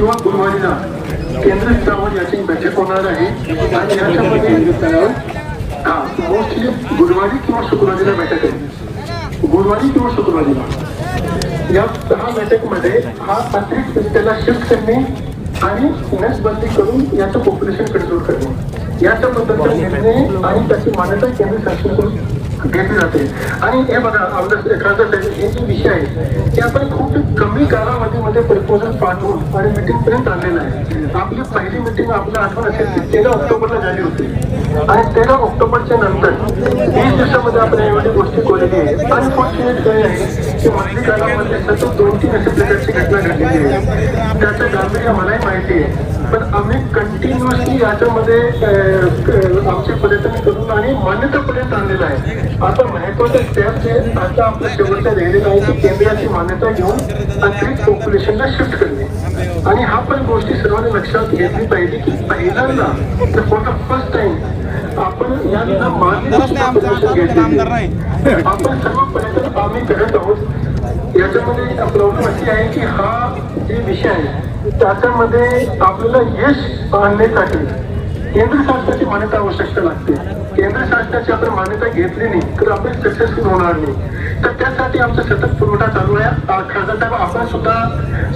किंवा गुरुवारीला केंद्रस्थानावर याची बैठक होणार आहे. आणि याच्यामध्ये हा मोस्टली गुरुवारी किंवा शुक्रवारीला बैठक आहे. गुरुवारी किंवा शुक्रवारीला. या दहा बैठकमध्ये हा तांत्रिक त्याला शिफ्ट करणे आणि नसबंदी करून याचं पॉप्युलेशन कंट्रोल करणे. याच्याबद्दलचा निर्णय आणि त्याची मान्यता केंद्र शासनाकडून घेतली जाते. आणि हे बघा आपलं एखादं हे जे विषय आहे ते आपण खूप कमी कालावधीमध्ये प्रपोजल पाठवून आणि मिटिंग पर्यंत आणलेलं आहे. आपली पहिली मिटिंग आपल्या आठवण असेल की तेरा ऑक्टोबरला झाली होती. आणि तेरा ऑक्टोबरच्या नंतर वीस दिवसामध्ये आपण एवढी गोष्टी केलेली आहे. अनफॉर्च्युनेट काय आहे की मधली कालामध्ये सतत दोन तीन अशा प्रकारची घटना घडलेली आहे. त्याचं गांभीर्य मलाही माहिती आहे. पण आम्ही कंटिन्युअसली याच्यामध्ये आमचे पर्यटन करून आणि मान्यतापर्यंत आणलेलं आहे. आता महत्वाचं स्टेप जे आता आपल्या शेवटच्या राहिलेलं आहे की केंद्राची मान्यता घेऊन अतिरिक्त पॉप्युलेशनला शिफ्ट करणे. आणि हा पण गोष्टी सर्वांनी लक्षात घेतली पाहिजे की पहिल्यांदा फॉर द फर्स्ट टाइम आपण यांना मान्यता घेतली आपण सर्व पर्यटन आम्ही करत आहोत. याच्यामध्ये प्रॉब्लेम अशी आहे की हा जे विषय आहे त्याच्यामध्ये आपल्याला यश आणण्यासाठी केंद्र शासनाची मान्यता आवश्यकता लागते. केंद्र शासनाची आपण मान्यता घेतली नाही तर आपण सक्सेसफुल होणार नाही. तर त्यासाठी आमचा सतत पुरवठा चालू आहे. खासदार साहेब आपण सुद्धा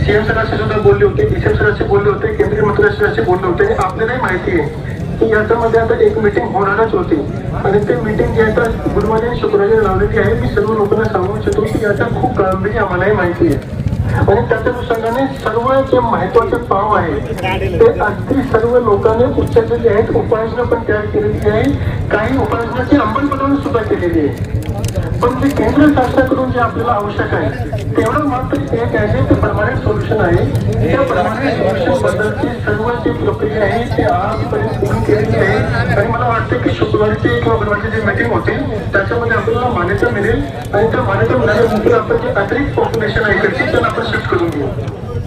सीएम सरांशी सुद्धा बोलले होते डीसीएम सरांशी बोलले होते केंद्रीय मंत्र्यांशी बोलले होते आणि आपल्यालाही माहिती आहे की याच्यामध्ये आता एक मिटिंग होणारच होती. आणि ते मिटिंग जी आता गुरुवारी आणि शुक्रवारी लावलेली आहे. मी सर्व लोकांना सांगू इच्छितो की याचा खूप गांभीर्य आम्हालाही माहिती आहे. आणि त्याच्या अनुषंगाने सर्व जे महत्त्वाचे पाव आहे ते अगदी सर्व लोकांनी उच्चारलेले आहेत. उपाययोजना पण तयार केलेली आहे. काही उपाययोजनाची अंमलबजावणी सुद्धा केलेली आहे. पण जे केंद्र शासनाकडून जे आपल्याला आवश्यक आहे तेवढं मात्र एक आहे ते परमानंट सोल्युशन आहे. त्या परमानंट सोल्युशन बद्दलची सर्व जी प्रक्रिया आहे ती आजपर्यंत पूर्ण केलेली आहे. आणि मला वाटतं की शुक्रवारची किंवा गुरुवारची जी मीटिंग होती त्याच्यामध्ये आपल्याला मान्यता मिळेल. आणि त्या मान्यता मिळाल्यानंतर आपण जे अतिरिक्त पॉप्युलेशन आहे इकडची त्याला आपण शिफ्ट करून घेऊ.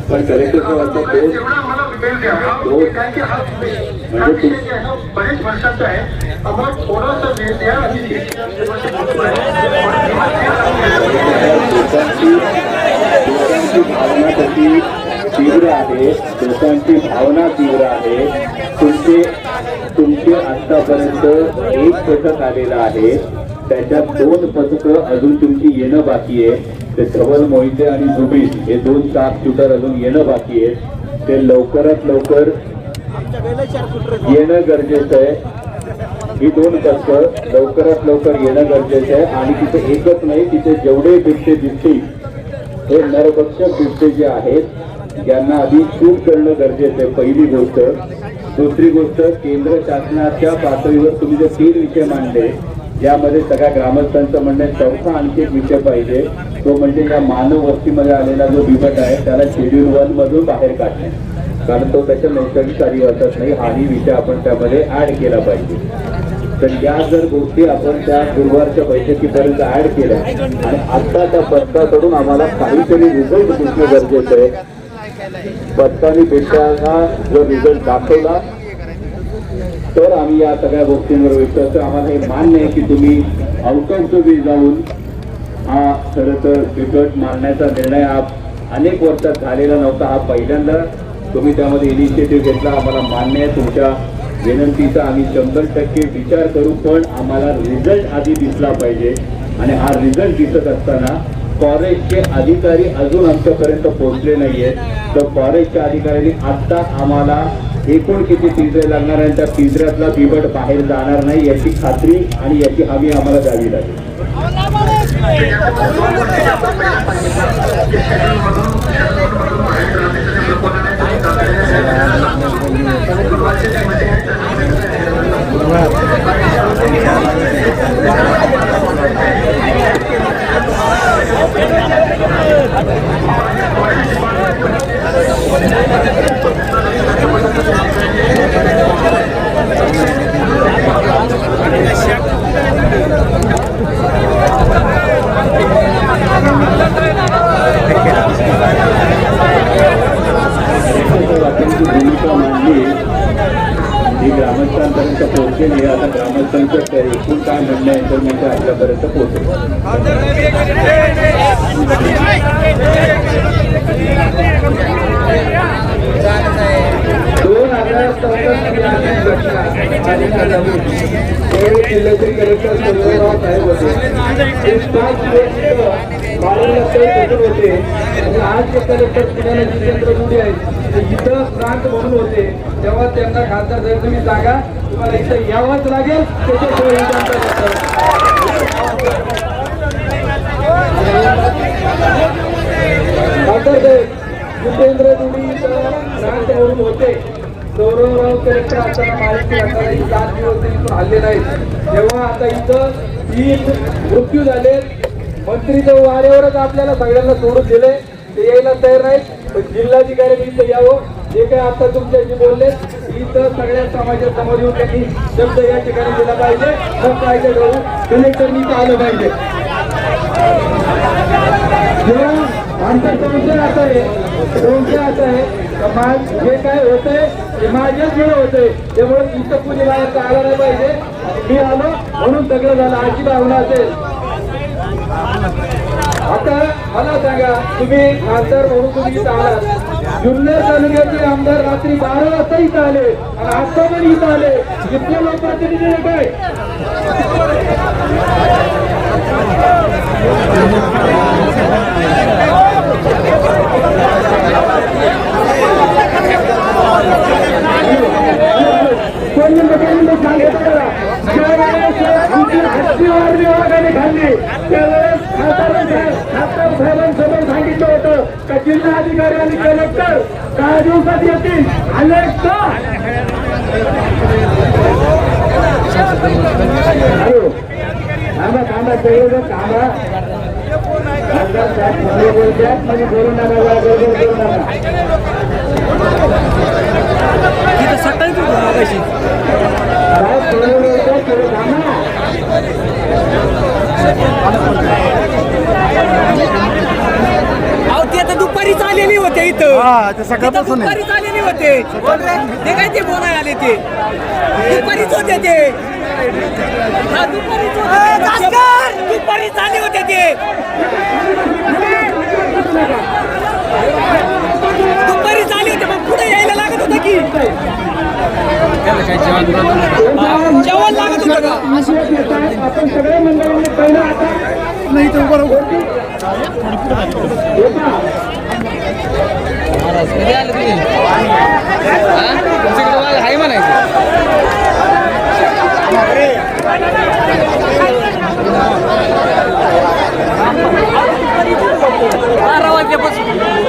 दोन जेवढा आम्हाला वेळ द्या हा काय की हा विषय विषय जे आहे ना बरेच वर्षाचा आहे. आम्हाला थोडासा वेळ द्या आणि लोकांची लोकांची भावना कशी तीव्र आहे लोकांची भावना तीव्र आहे. तुमचे तुमचे आतापर्यंत एक पथक आलेलं आहे. त्याच्यात दोन पथकं अजून तुमची येणं बाकी आहे. ते धवल मोहिते आणि जुबीर हे दोन सात शूटर अजून येणं बाकी आहे. ते लवकरात लवकर येणं गरजेचं आहे. ही दोन पथकं लवकरात लवकर येणं गरजेचं आहे. आणि तिथे एकच नाही तिथे जेवढे बिबटे दिसतील हे नरभक्षक बिबटे जे आहेत यांना आधी चूक करणं गरजेचं आहे पहिली गोष्ट. दुसरी गोष्ट केंद्र शासनाच्या पातळीवर तुम्ही जे तीन विषय मांडले यामध्ये सगळ्या ग्रामस्थांचं म्हणणं चौथा आणखी एक विषय पाहिजे. तो म्हणजे या मानव वस्तीमध्ये आलेला जो बिबट आहे त्याला शेड्यूल वन मधून बाहेर काढणे. कारण तो त्याच्या नैसर्गिक वाचत नाही हाही विषय आपण त्यामध्ये ऍड केला पाहिजे. तर या जर गोष्टी आपण त्या गुरुवारच्या बैठकीपर्यंत ऍड केल्या आणि आता त्या पथकाकडून आम्हाला काहीतरी रिझल्ट दिसणं गरजेचं आहे. पथकाने पेशांना जर रिझल्ट दाखवला तर आम्ही या सगळ्या गोष्टींवर विश्वास आम्हाला हे मान्य आहे की तुम्ही आउट जाऊन हा खरं तर बिकट मारण्याचा निर्णय हा अनेक वर्षात झालेला नव्हता हा पहिल्यांदा तुम्ही त्यामध्ये इनिशिएटिव्ह घेतला आम्हाला मान्य आहे तुमच्या विनंतीचा आम्ही शंभर टक्के विचार करू पण आम्हाला रिझल्ट आधी दिसला पाहिजे. आणि हा रिझल्ट दिसत असताना फॉरेस्टचे अधिकारी अजून आमच्यापर्यंत पोहोचले नाहीयेत. तर फॉरेस्टच्या अधिकाऱ्यांनी आत्ता आम्हाला एकूण किती पिंजरे लागणार आणि त्या पिंजऱ्यातला बिबट बाहेर जाणार नाही याची खात्री आणि याची हमी आम्हाला द्यावी लागेल. Yeah. तेव्हा त्यांना खासदार जर तुम्ही जागा तुम्हाला इथं यावंच लागेल खासदार साहेब जितेंद्र मोदी इथं होते गौरवराव कलेक्टर असताना महाराष्ट्र असताना सात दिवस इथून हल्ले नाहीत. तेव्हा आता इथं तीन मृत्यू झाले मंत्रीचं वाऱ्यावरच आपल्याला सगळ्यांना सोडून दिले ते यायला तयार नाहीत. पण जिल्हाधिकाऱ्यांनी इथं यावं जे काय आता तुमच्याशी बोलले इथं सगळ्या समाजात समोर येऊन त्यांनी शब्द या ठिकाणी दिला पाहिजे. मग कायदे करू कलेक्टरनी इथं आलं पाहिजे. जेव्हा आमचा संशय असा आहे संशय असा आहे समाज जे काय होतंय ते माझ्याच होतंय. त्यामुळे इथं कुणी बाहेर आला नाही पाहिजे. मी आलो म्हणून सगळं झालं. अशी भावना असेल. आता मला सांगा तुम्ही खासदार म्हणून तुम्ही इथं आलात. जुन्नर तालुक्यातील आमदार रात्री बारा वाजता इथं आले आणि आता पण इथं आले. इथले लोकप्रतिनिधी काय कोण म्हणतं, सांगितलं मला. ज्यावेळेस आमची हत्ती वारली वाघाने खाल्ली त्यावेळेस खासदार साहेब- खासदार साहेबांसमोर सांगितलं होतं का जिल्हाधिकारी आणि कलेक्टर दहा दिवसात येतील. आले का हॅलो. थांबा थांबा सगळेजण थांबा. खासदार साहेब फोनवर बोलतात म्हणजे बोलू नका करू नका साहेब फोनवर बोलतात थोडं थांबा अहो ते आता दुपारीच आलेले होते इथं ते सकाळपासून आहे. दुपारीच आलेले होते. ते काय ते बोलाय आले ते? दुपारीच होते ते. हा, दुपारीच होते. दुपारीच आले होते ते. दुपारीच आले होते मग पुढे यायला लागत होतं की? जेवण लागत होतं का? आशीर्वाद देतात. आपण सगळ्या मंडळांनी पहिला आता नाही तर बरोबर होता आहे म्हणायचं. बारा वाजल्यापासून.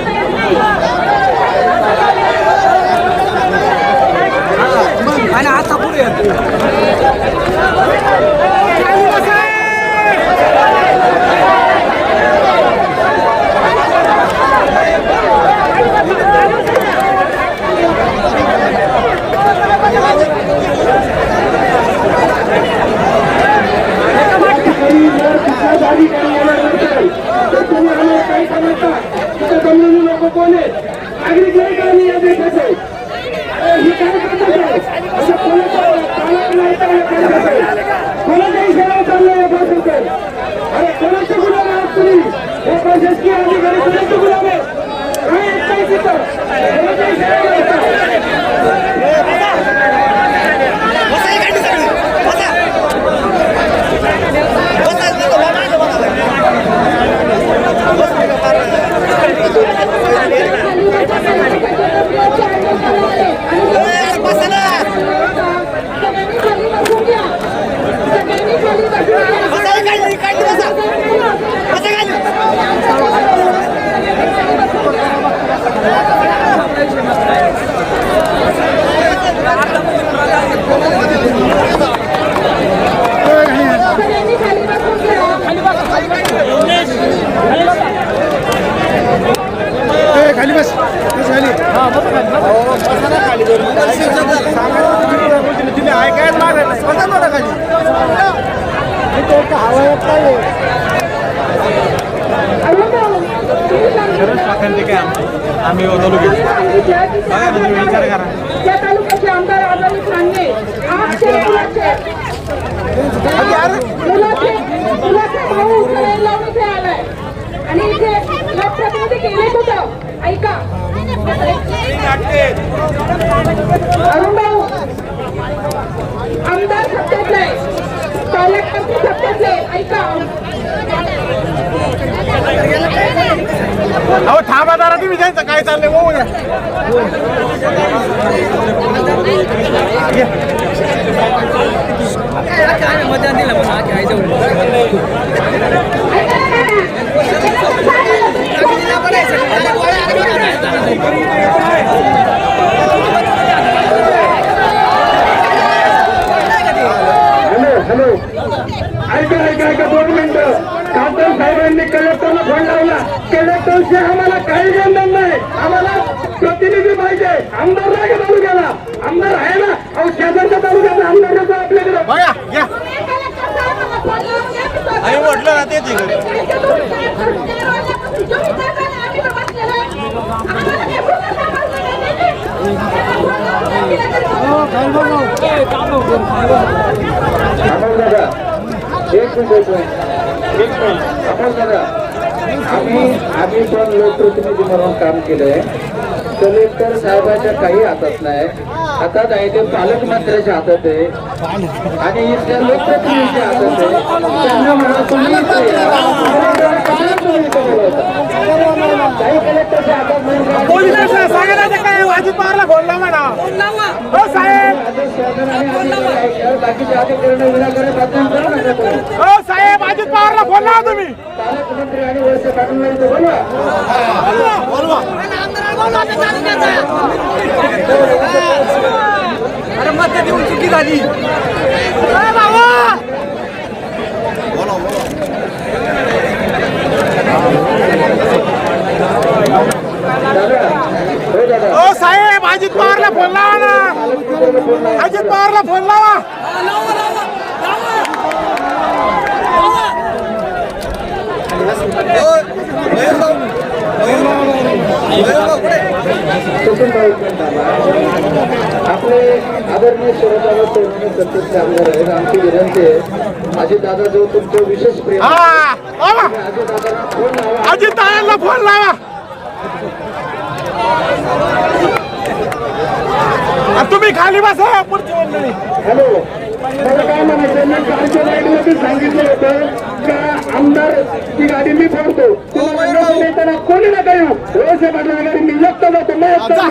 आणि इथे लोकप्रतिनिधी केले कुठं ऐका अरुण भाऊ आमदार सत्तेतले पालकमंत्री सत्तेतले ऐका अहो थांबा जरा तुम्ही जायचं काय चाललंय? हो, हो. मतदान दिलं हॅलो हॅलो ऐका ऐका ऐका दोन मिनिटं खासदार साहेबांनी कलेक्टरला फोन लावला कलेक्टरशी आम्हाला काही घेणं नाही आम्हाला प्रतिनिधी पाहिजे. आमदार नाही का तालुक्याला आमदार आहे ना अहो शेजारच्या तालुक्यात आमदार कसं आपल्याकडे बघा घ्या आई म्हटलं ना तेच इकडे अमोल दादा एक मिनिट एक मिनिट अमोल दादा आम्ही आम्ही पण लोकप्रतिनिधी म्हणून काम केलंय कलेक्टर साहेबाच्या काही हातात नाही हातात आहे ते पालकमंत्र्याच्या हातात हो, आहे हो. आणि इथल्या लोकप्रतिनिधीच्या त्यांना म्हणा तुम्ही काही अजित पवारला हो साहेब बाकीचे हो साहेब अजित पवारला फोन लावा तुम्ही पालकमंत्री आणि वर्ष पाटील बोलवा अरे मत देऊन चुकी झाली दादा हो दादा हो साहेब अजित पवारला फोन लावा ना. अजित पवारला फोन लावा. आपले आदरणीय शरदादा सोडवणे सत्तेचे आमदार आहेत. आमची विनंती आहे. अजित दादा जो तुमचं विशेष प्रेम. अजित दादांना फोन लावा. खाली बसा पुढची मंडळी. हॅलो. मला काय म्हणायचं मी कालच्या लाईटमध्ये सांगितलं होतं का आमदार ची गाडी मी फोडतो. कोणी नका येऊ. वळसे पाटला गाडी मी एकटा जातो मी एकटा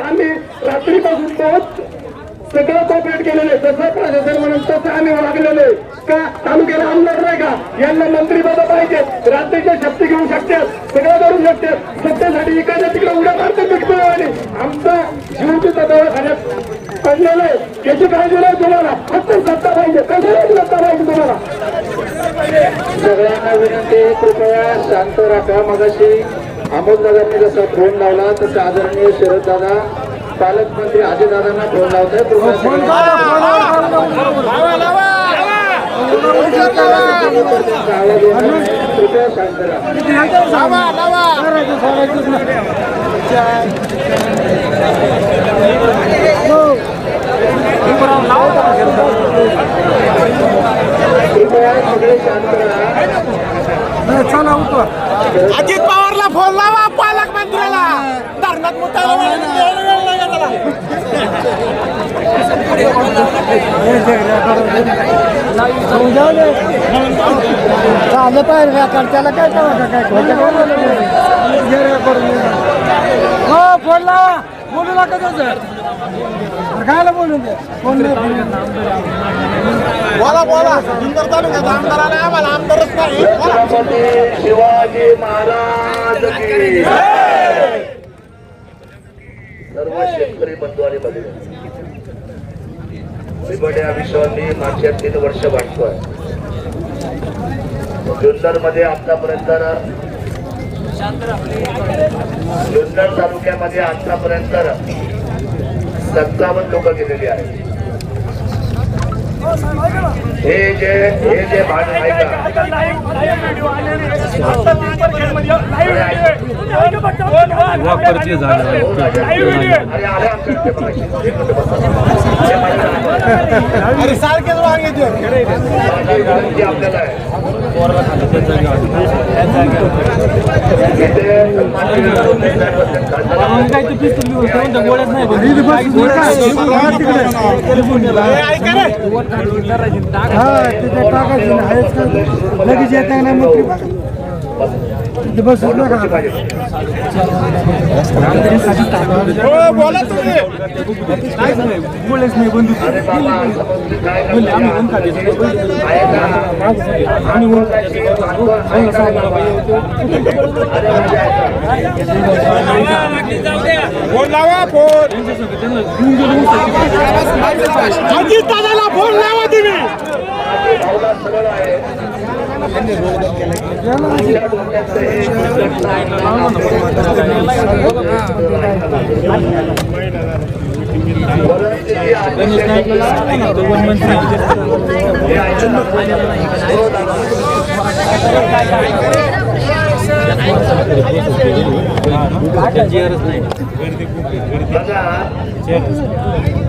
आम्ही- रात्रीपासून पोहोच सगळं कॉपरेट केलेले जसं प्रशासन म्हणून तसं आम्ही वागलेले का तालुक्याला आमदार नाही का? यांना मंत्री पद पाहिजे राज्याच्या शक्ती घेऊ शकतात. सगळं करू शकतात. सत्तेसाठी एखाद्या तिकडे उड्या मारतात विकतो आणि आमचा जीवची तत्वावर खाण्यात पडलेलं आहे. याची काळजी नाही तुम्हाला. फक्त सत्ता पाहिजे. कशाला सत्ता पाहिजे तुम्हाला? सगळ्यांना विनंती कृपया शांत राखा. मगाशी अमोलदादांनी जसा फोन लावला तसं आदरणीय शरद दादा पालकमंत्री अजय दादांना फोन कृपया सगळे शांत राहा. चला अजित पवारला फोन लावा पालकमंत्र्याला. धरणात मुतायला झालं पाहिजे त्याला काय करायचं काय हो फोन लावा बोलू. नका तसं खायला बोलून दे फोन बोला बोला सुंदर तालुक्यात आमदाराला आम्हाला. आमदारच नाही. शिवाजी महाराज की. सर्व शेतकरी बंधू. आणि भगिनी बिबट या विषयावर मागच्या तीन वर्ष वाटतोय जुन्नरमध्ये आतापर्यंत जुन्नर तालुक्यामध्ये आतापर्यंत सत्तावन्न लोक गेलेली आहेत. हे जे हे जे भांडण आहे का? वापरचे झाले. अरे आले आमच्याकडे बघायचे. सारखेच वांगे आपल्याला लगेच येत नाही मग बोला तुम्ही नाही बंदूक फोन लावा फोन अजित दादाला फोन लावा तुम्ही.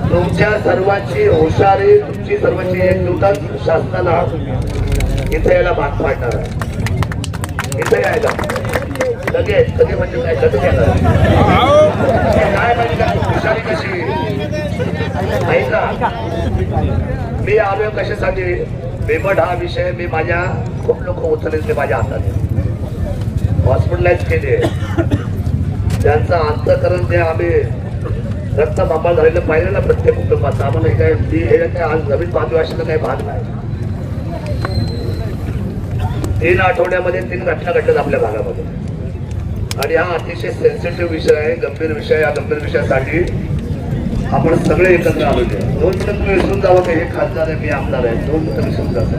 तुमच्या सर्वांची हुशारी तुमची सर्वांची एकजुटच शासनाला. इथे यायला भाग पाडणार आहे. इथे यायला. लगेच कधी म्हणजे काय? कधी येणार काय म्हणजे काय हुशारी कशी? ऐका मी आलोय कशासाठी? बेमड हा विषय मी माझ्या खूप लोक उचलले ते माझ्या हाताने. हॉस्पिटलाइज केले. त्यांचं अंतकरण जे आम्ही रक्त बाबा झालेलं पाहिलं ना प्रत्येक कुटुंबाचं. आम्हाला काय मी हे काय आज नवीन बाजू असलेलं काही भाग नाही. तीन आठवड्यामध्ये तीन घटना घडतात आपल्या भागामध्ये. आणि हा अतिशय सेन्सिटिव्ह विषय आहे गंभीर विषय या गंभीर विषयासाठी आपण सगळे एकत्र आलो आहे दोन मिनिटं तुम्ही विसरून जावं की? हे खासदार आहे मी आमदार आहे. दोन मिनिटं विसरून जातो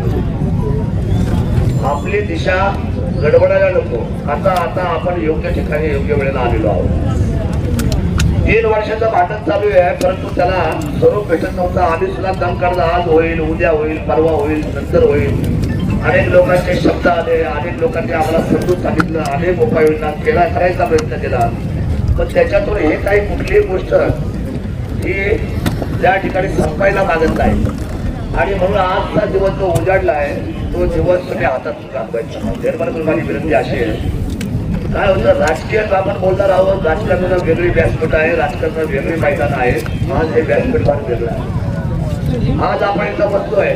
आपली दिशा गडबडायला नको. आता आता आपण योग्य ठिकाणी योग्य वेळेला आलेलो आहोत. तीन वर्षाचं भांडण चालू आहे परंतु त्याला स्वरूप भेटत नव्हतं. आम्ही सुद्धा दम काढला. आज होईल उद्या होईल परवा होईल नंतर होईल. अनेक लोकांचे शब्द आले अनेक लोकांनी आम्हाला समजून सांगितलं अनेक उपाययोजना केला करायचा प्रयत्न केला. पण त्याच्यातून हे काही कुठलीही गोष्ट ही त्या ठिकाणी संपायला मागत नाही. आणि म्हणून आजचा दिवस जो उजाडला आहे तो दिवस तुम्ही हातात राखवायचा निर्माण करून माझी विनंती अशी आहे. काय होतं राजकीय आपण बोलणार आहोत राजकारणाला वेगळी व्यासपीठ आहे राजकारणाला वेगळी मैदान आहे आज हे व्यासपीठ फार वेगळं आहे. आज आपण इथं बसतोय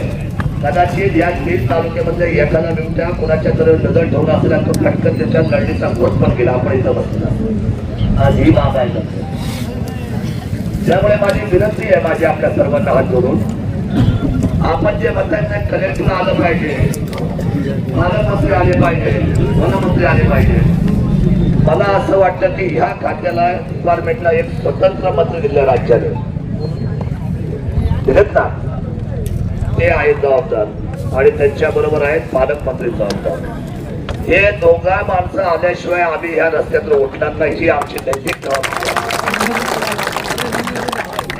कदाचित या तीन तालुक्यामध्ये एखादा बिबट्या कोणाच्या तर नजर ठेवला असेल तो पटकन त्याच्या लढणीचा कोट पण केला आपण इथं बसला. आज ही बाब आहे. त्यामुळे माझी विनंती आहे माझी आपल्या सर्वांना हात जोडून आपण जे म्हणताय ते कलेक्टर आलं पाहिजे. पालकमंत्री आले पाहिजे. वनमंत्री आले पाहिजे. मला असं वाटतं की ह्या खात्याला डिपार्टमेंटला एक स्वतंत्र मंत्री दिलं राज्याने. दिलेत ना? ते आहेत जबाबदार आणि त्यांच्या बरोबर आहेत पालकमंत्री जबाबदार. हे दोघा माणसं आल्याशिवाय आम्ही ह्या रस्त्यातून उठणार नाही ही आमची नैतिक जबाबदारी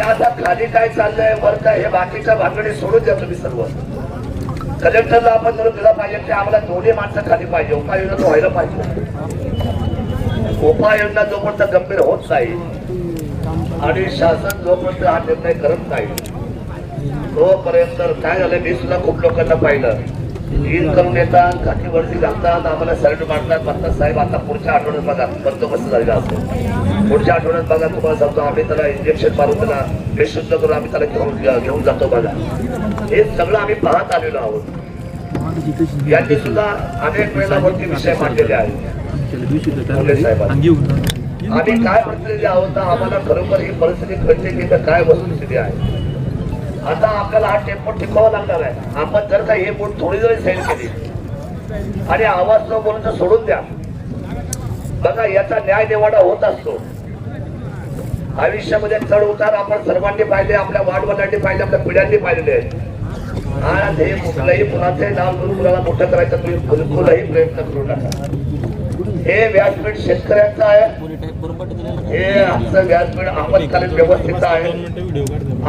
आता खाली काय चाललंय वर काय हे बाकीच्या भानगडी सोडून द्या तुम्ही सर्व. कलेक्टरला आपण जर दिला पाहिजे ते आम्हाला दोन्ही माणसं खाली पाहिजे उपाययोजना व्हायला पाहिजे. उपाययोजना जोपर्यंत गंभीर होत नाही आणि शासन जोपर्यंत हा निर्णय करत नाही तोपर्यंत काय झालं मी सुद्धा खूप लोकांना पाहिलं. ईद करून येतात काठीवरती घालतात आम्हाला सर्ट मारतात म्हणतात साहेब आता पुढच्या आठवड्यात बघा बंदोबस्त झालेला असतो. पुढच्या आठवड्यात बघा तुम्हाला समजा आम्ही त्याला इंजेक्शन मारून त्याला बेशुद्ध करून आम्ही त्याला घेऊन घेऊन जातो बघा. हे सगळं आम्ही पाहत आलेलो आहोत. यांनी सुद्धा अनेक वेळेला वरती विषय मांडलेले आहेत. आम्ही काय परिस्थिती आहोत आम्हाला खरोखर ही परिस्थिती कळते की काय वस्तुस्थिती आहे. आता आपल्याला हा टेम्पो टिकवावा लागणार आहे. आपण जर का हे बोट थोडी जरी सेल केली आणि आवाज न बोलून तर सोडून द्या. बघा याचा न्याय निवाडा होत असतो. आयुष्यामध्ये चढ उतार आपण सर्वांनी पाहिले आपल्या वाढवडांनी पाहिले आपल्या पिढ्यांनी पाहिलेले आहेत आज हे कुठलंही मुलाचे नाव करून मुलाला मोठं करायचं तुम्ही बिलकुलही प्रयत्न करू नका. हे व्यासपीठ शेतकऱ्यांचं आहे. हे आमचं व्यासपीठ आपत्कालीन व्यवस्थेचं आहे.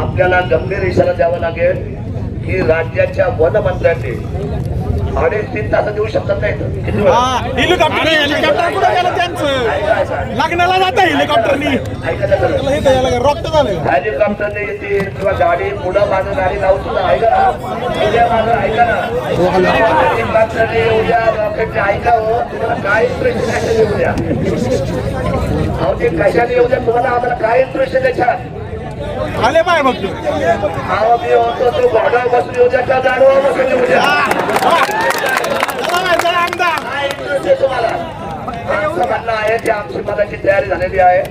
आपल्याला गंभीर इशारा द्यावा लागेल की राज्याच्या वनमंत्र्यांनी तीन तास देऊ शकतात नाही? हेलिकॉप्टर हेलिकॉप्टर कुठे गेलं त्यांचं. लग्नाला जातं हेलिकॉप्टरनी. हे रक्त झालं. हेलिकॉप्टरने येतील किंवा गाडी पुढं मागं गाडी लावून सुद्धा ऐका ना. उद्या मागं ऐका ना. हेलिकॉप्टरने येऊ द्या रॉकेटने ऐका हो. तुम्हाला काय इंटरेस्ट येऊ द्या अहो ते कशाने येऊ द्या? तुम्हाला आम्हाला काय इंटरेस्ट आहे त्याच्यात? आले पाय बघ तू. अहो मी होतो तो घोड्यावर बसून येऊ द्या का गाडीवर बसून येऊ द्या. आहे आमचं म्हणणं आहे की आमची मनाची तयारी झालेली आहे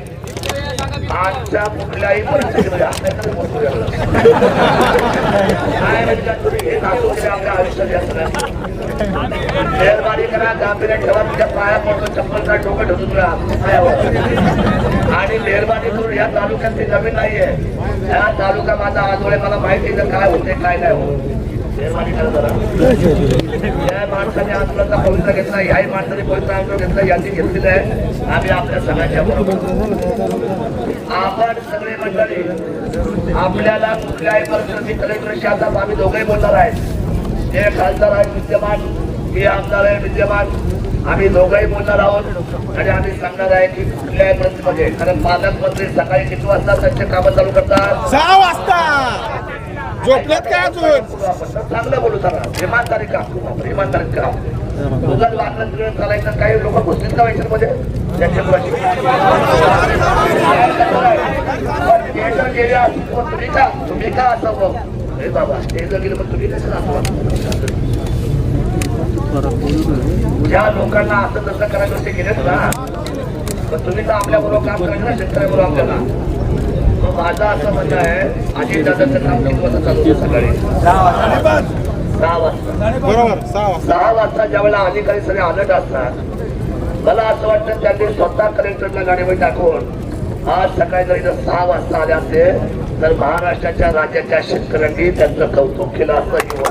आजच्या कुठल्याही परिस्थितीमध्ये आपल्याकडे बोलतो काय म्हणजे तुम्ही हे आपल्या आयुष्यात मेहरबानी करा गांभीर्य ठेवा तुझ्या पाया पडतो चप्पलचा डोकं ठेवतो आणि मेहरबानी करून या तालुक्यात ती जमीन नाहीये या तालुका माझा आजोळे मला माहिती आहे काय होते काय नाही होत या माणसाने आंदोलनाचा पवित्र घेतला याही माणसाने पवित्र आंदोलन घेतलं यांनी घेतलेलं आहे आम्ही आपल्या सगळ्यांच्या बरोबर आपण सगळे मंडळी आपल्याला कुठल्याही परिस्थिती कलेक्टर आता आम्ही दोघेही बोलणार आहेत. ते खासदार आहेत विद्यमान हे आमदार आहे विद्यमान आम्ही दोघंही बोलणार आहोत आणि आम्ही सांगणार आहे की कुठल्याही परिस्थितीमध्ये कारण पालकमंत्री सकाळी किती वाजता त्यांचे कामं चालू करतात? सहा वाजता! झोपल्यात काय अजून? चांगलं बोलू सांगा इमानदारी का? इमानदारी का? तुझं वागणं तिकडे चालायचं काही लोक घुसतील का मध्ये तुम्ही का तुम्ही का असावं हे बाबा ते जर तुम्ही कसं असावं ज्या लोकांना असं तसं करायचं ते गेलेत ना. पण तुम्ही तर आपल्या बरोबर काम करायचं ना शेतकऱ्याबरोबर आपल्याला. माझं असं म्हणणं आहे अजित दादाचं काम किती वाजता चालू होतं सकाळी? सहा वाजता. बरोबर सहा वाजता. ज्यावेळेला अधिकारी सगळे अलर्ट असतात मला असं वाटतं त्यांनी स्वतः कलेक्टरला गाडीवर टाकून आज सकाळी जर इथं सहा वाजता आले असते तर महाराष्ट्राच्या राज्याच्या शेतकऱ्यांनी त्यांचं कौतुक केलं असतं. किंवा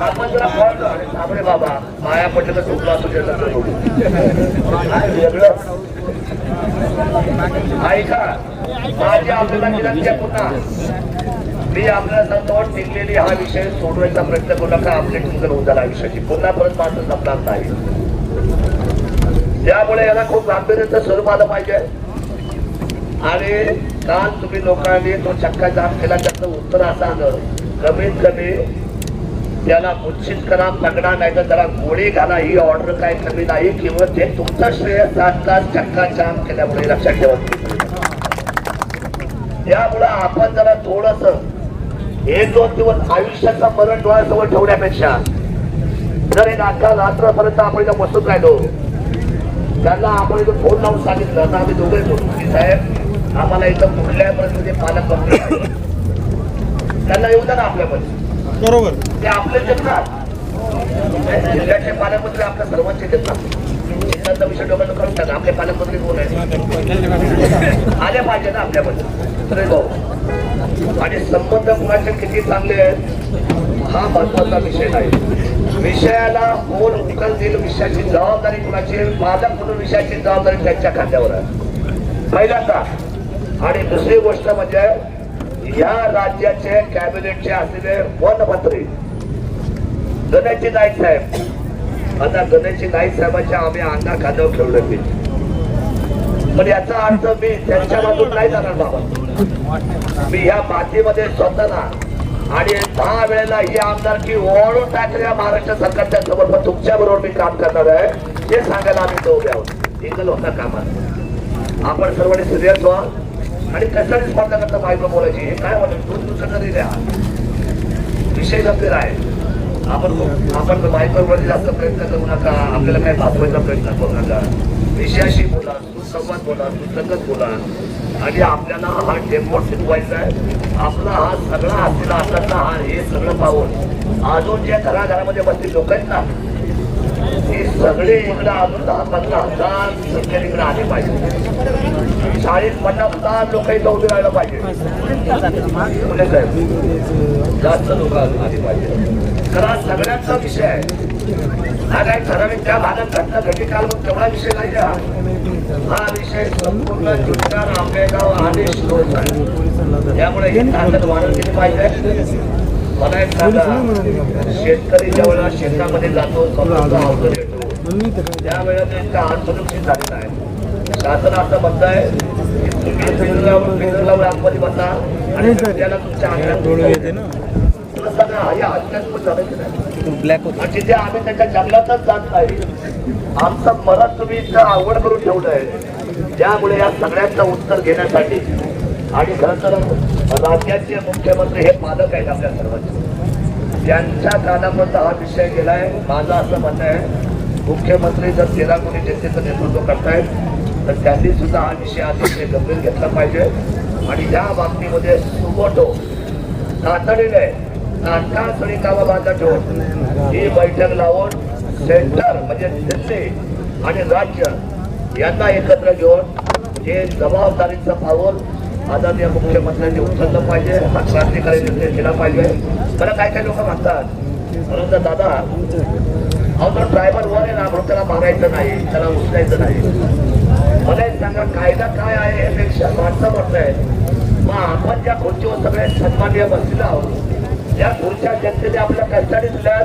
आपण जरा बाबा माया तर झोपला असू शकत वेगळं. ऐका माझ्या आपल्याला विनंती पुन्हा. मी आपल्याला सांगतो टिकलेली हा विषय सोडवायचा प्रयत्न करू नका आपले टिंगल होऊन झाला विषयाची पुन्हा परत माझं संपणार नाही. त्यामुळे याला खूप गांभीर्याचं स्वरूप आलं पाहिजे. आणि काल तुम्ही लोकांनी तो चक्का जाम केला त्याचं उत्तर असं आलं कमीत कमी त्याला मुच्छित करा पकडा नाही तर त्याला गोळी घाला. ही ऑर्डर काय कमी नाही किंवा ते तुमचं श्रेय सात तास चक्का जाम केल्यामुळे लक्षात ठेवा. त्यामुळं आपण जरा थोडस एक दोन दिवस आयुष्याचा मरण डोळ्यासमोर ठेवण्यापेक्षा जर हे नाका रात्रपर्यंत आपण इथं बसून राहिलो त्यांना आपण इथं फोन लावून सांगितलं तर आम्ही दोघे बोलतो की साहेब आम्हाला इथं कुठल्या परिस्थितीत पालक त्यांना येऊ द्या ना आपल्यामध्ये. बरोबर. ते आपले जिल्ह्याचे पालकमंत्री आपल्या सर्वांचे देतात जिल्ह्याचा विषय डोक्यात करून टाका. आपले पालकमंत्री कोण आहेत? आले पाहिजे ना आपल्यामध्ये. भाऊ. आणि संबंध कुणाचे किती चांगले आहेत हा महत्त्वाचा विषय नाही. विषयाला कोण उकल देईल विषयाची जबाबदारी कुणाची? पालक म्हणून विषयाची जबाबदारी त्यांच्या खात्यावर आहे. पहिला का आणि दुसरी गोष्ट म्हणजे या राज्याचे कॅबिनेटचे असलेले वन मंत्री गणेशजी नाईक साहेब. आता गणेशजी नाईक साहेबांच्या आम्ही अंगा खाद्यावर ठेवलं मी पण याचा अर्थ मी त्यांच्या बाजून नाही जाणार बाबा. मी ह्या मातीमध्ये स्वतःला आणि दहा वेळेला ही आमदारकी ओढून टाकल्या महाराष्ट्र सरकारच्या समोर. पण तुमच्या बरोबर मी काम करणार आहे. हे सांगायला आम्ही तो उभे आहोत. एकल होता कामात. आपण सर्वांनी सिरियस व्हा. आणि कशाने स्पर्धा करता बायको बोलायची हे काय म्हणत दोन दिवसाचा द्या. विषय गंभीर आहे. आपण आपण बायकोवर जास्त प्रयत्न करू नका. आपल्याला काय दाखवायचा प्रयत्न करू नका. विषयाशी बोला सुसंवाद बोला सुसंगत बोला. आणि आपल्याला हा टेम्पो शिकवायचा आहे. आपला हा सगळा असलेला असताना हा हे सगळं पाहून. अजून ज्या घराघरामध्ये बसतील लोक आहेत ना हे सगळे इकडं अजून हजार संख्येने इकडे आले पाहिजे. चाळीस पन्नास हजार लोक इथं उभे राहायला पाहिजे. पुणे साहेब जास्त लोक आले पाहिजे. खरा सगळ्यांचा विषय आहे. हा काही ठराविक त्या भागात घटना घटी काल मग तेवढा विषय नाही हा. हा विषय संपूर्ण जुन्नर आंबेगाव आणि शिरोळ त्यामुळे हे ताकद वाढत गेली पाहिजे. मला एक शेतकरी ज्यावेळेला शेतामध्ये जातो अवघड येतो. त्यावेळेला त्यांचा हात सुरक्षित झालेला आहे. शासन असं म्हणताय की तुम्ही फिरलावर आतमध्ये बसा आणि त्याला तुमच्या अंगात डोळे येते ना. हे अध्यात्म झालं की नाही? आणि तिथे आम्ही त्याच्या जंगलातच जात नाही आमचं मरण तुम्ही इतकं अवघड करून ठेवलं आहे त्यामुळे या सगळ्यांचं उत्तर घेण्यासाठी आणि खरं तर राज्याचे मुख्यमंत्री हे पालक आहेत आपल्या सर्वांचे. त्यांच्या कानापर्यंत हा विषय गेलाय माझं असं म्हणणं आहे मुख्यमंत्री जर जिल्हा कोणी जनतेचं नेतृत्व करतायत तर त्यांनी सुद्धा हा विषय अतिशय गंभीर घेतला पाहिजे. आणि या बाबतीमध्ये सुमोटो तातडीने तात्काळ कामा कामं बांधा ठेवून ही बैठक लावून सेंटर म्हणजे दिल्ली आणि राज्य यांना एकत्र घेऊन हे जबाबदारीचं पाऊल आदरणीय मुख्यमंत्र्यांनी उचललं पाहिजे हा क्रांतिकारी निर्णय केला पाहिजे. मला काय काय लोक म्हणतात? परंतु दादा अहो तो ड्रायव्हर वर आहे ना म्हणून त्याला मारायचं नाही त्याला उचलायचं नाही. मला एक सांगा कायदा काय आहे यापेक्षा? माणसं म्हणताय मग आपण ज्या खुर्चीवर सगळे सन्मान्य बसलेलो आहोत त्या खुर्च्या जनतेने आपल्या कष्टाने दिल्या.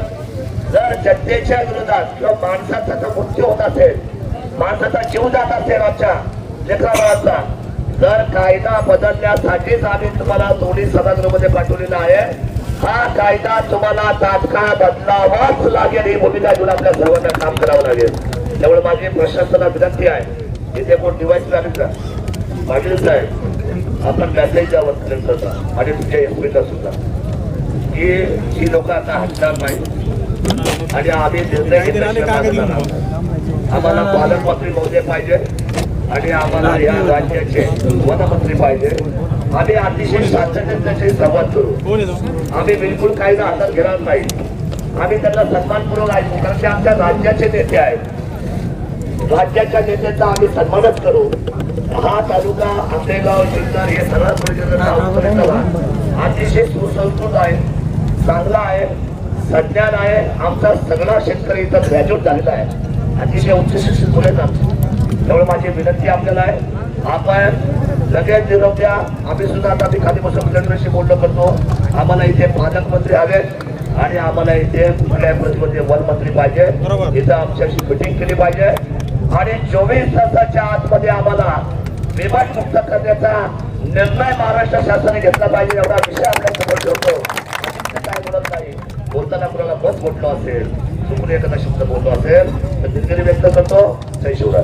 जर जनतेच्या विरोधात किंवा माणसाचा जर मृत्यू होत असेल माणसाचा जीव जात असेल आमच्या लेकरा जर कायदा बदलण्यासाठीच आम्ही तुम्हाला दोन्ही सभागृहामध्ये पाठवलेला आहे हा कायदा तुम्हाला तात्काळ बदलावाच लागेल ही भूमिका घेऊन आपल्या सर्वांना काम करावं लागेल. त्यामुळे माझी प्रशासनाला विनंती आहे इथे कोण डिवाइस लागेल का? पाटील साहेब आपण मेसेज द्यावं कलेक्टरचा आणि तुमच्या एसपीचा सुद्धा. की ही लोक आता हटणार नाही आणि आम्ही निर्णय आम्हाला पालकमंत्री महोदय पाहिजे. आणि आम्हाला या राज्याचे वनमंत्री पाहिजे. आम्ही अतिशय शांततेने संवाद करू. आम्ही बिलकुल काही हातात घेणार नाही. आम्ही त्यांना सन्मानपूर्वक ऐकू कारण ते आमच्या राज्याचे नेते आहेत. राज्याच्या नेत्यांचा आम्ही सन्मानच करू. हा तालुका आंबेगाव जुन्नर हे सर्व परिषदेचा अतिशय सुसंस्कृत आहे. चांगला आहे. सज्ञान आहे. आमचा सगळा शेतकरी इथं ग्रॅज्युएट झालेला आहे. अतिशय उच्च शिक्षित मुले आमचे. त्यामुळे माझी विनंती आपल्याला आहे. आपण लगेच निरोप द्या. आम्ही सुद्धा आता मी खाली बसून कलेक्टरशी बोलणं करतो. आम्हाला इथे पालकमंत्री हवेत आणि आम्हाला इथे कुठल्याही वनमंत्री पाहिजे. इथं आमच्याशी मिटिंग केली पाहिजे. आणि चोवीस तासाच्या आतमध्ये आम्हाला विभाग मुक्त करण्याचा निर्णय महाराष्ट्र शासनाने घेतला पाहिजे एवढा विषय आपल्यासमोर ठेवतो. काय बोलत नाही. बोलताना कुणाला बस म्हटलं असेल चुकून एखादा शब्द बोललो असेल तर दिलगिरी व्यक्त करतो. जय शिवराय